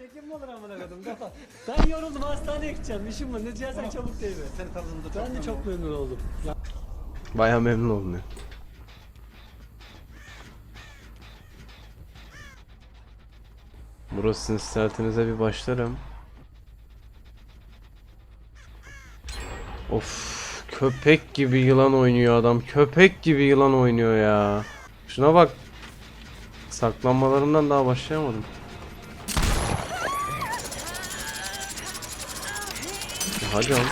Çekim mi olur amına koydum. Ben yoruldum hastaneye gideceğim. İşim var. Ne diyeceksen çabuk değil mi? Seni tanıdığımda çok Ben de çok memnun oldum. Ya, Baya memnun oldum ya. Burası istersenize bir başlarım. Of köpek gibi yılan oynuyor adam. Köpek gibi yılan oynuyor ya. Şuna bak. Saklanmalarından daha başlayamadım. Hadi oğlum.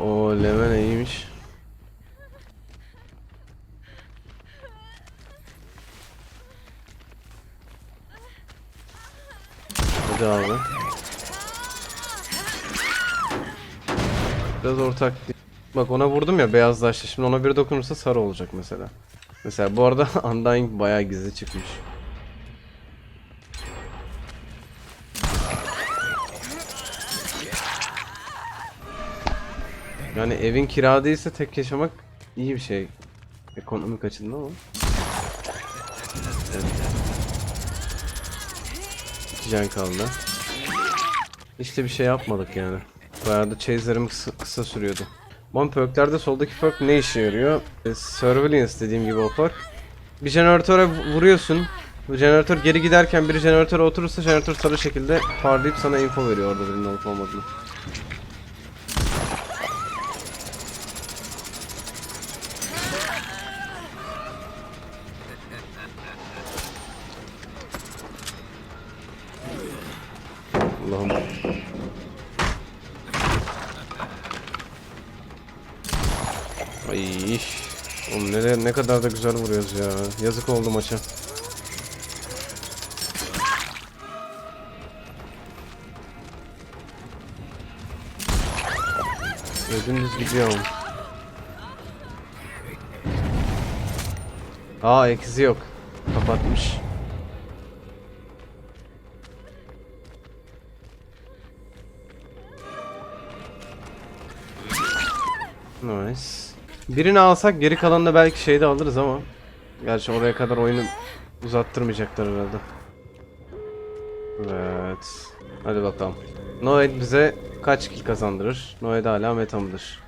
O Lemen iyiymiş. Hadi abi. Biraz ortak. Bak ona vurdum ya beyazlaştı. Şimdi ona bir dokunursa sarı olacak mesela. Mesela bu arada Undying bayağı gizli çıkmış. Yani evin kira değilse tek yaşamak iyi bir şey. Ekonomik açıdan ama. Evet. İki can kaldı. İşte bir şey yapmadık yani. Bayağı da chase'lerim kısa, kısa sürüyordu. Bon perklerde soldaki perk ne işe yarıyor? E, surveillance dediğim gibi o perk. Bir jeneratöre vu- vuruyorsun. Bu jeneratör geri giderken biri jeneratöre oturursa jeneratör sarı şekilde parlayıp sana info veriyor orada birinin olup olmadığını. Allah'ım. Ay. Oğlum ne, ne kadar da güzel vuruyoruz ya. Yazık oldu maça. Ödümüz gidiyor. Aa eksi yok. Kapatmış. Nice. Birini alsak geri kalanını belki şeyde alırız ama. Gerçi oraya kadar oyunu uzattırmayacaklar herhalde. Evet. Hadi bakalım. Noed bize kaç kill kazandırır? Noed hala meta mıdır?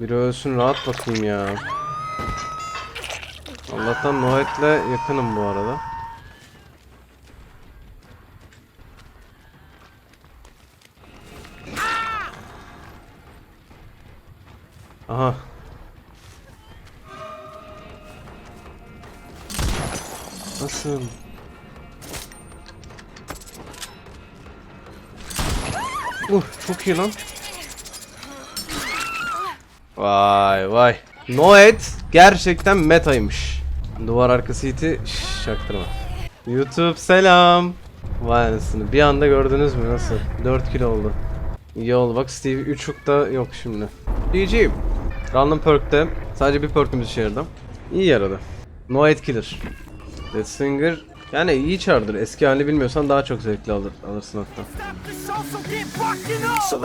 Biri ölsün rahat bakayım ya. Allah'tan Noet'le yakınım bu arada. Aha. Nasıl? Uh, çok iyi lan. Vay vay. Noet gerçekten metaymış. Duvar arkası iti şş, çaktırma. YouTube selam. Vay anasını bir anda gördünüz mü nasıl? 4 kilo oldu. İyi oldu bak Steve 3 da yok şimdi. GG. Random perk'te sadece bir perk'ümüz işe yaradı. İyi yaradı. Noet killer. Death Singer yani iyi çardır. Eski halini bilmiyorsan daha çok zevkli alır, alırsın hatta. So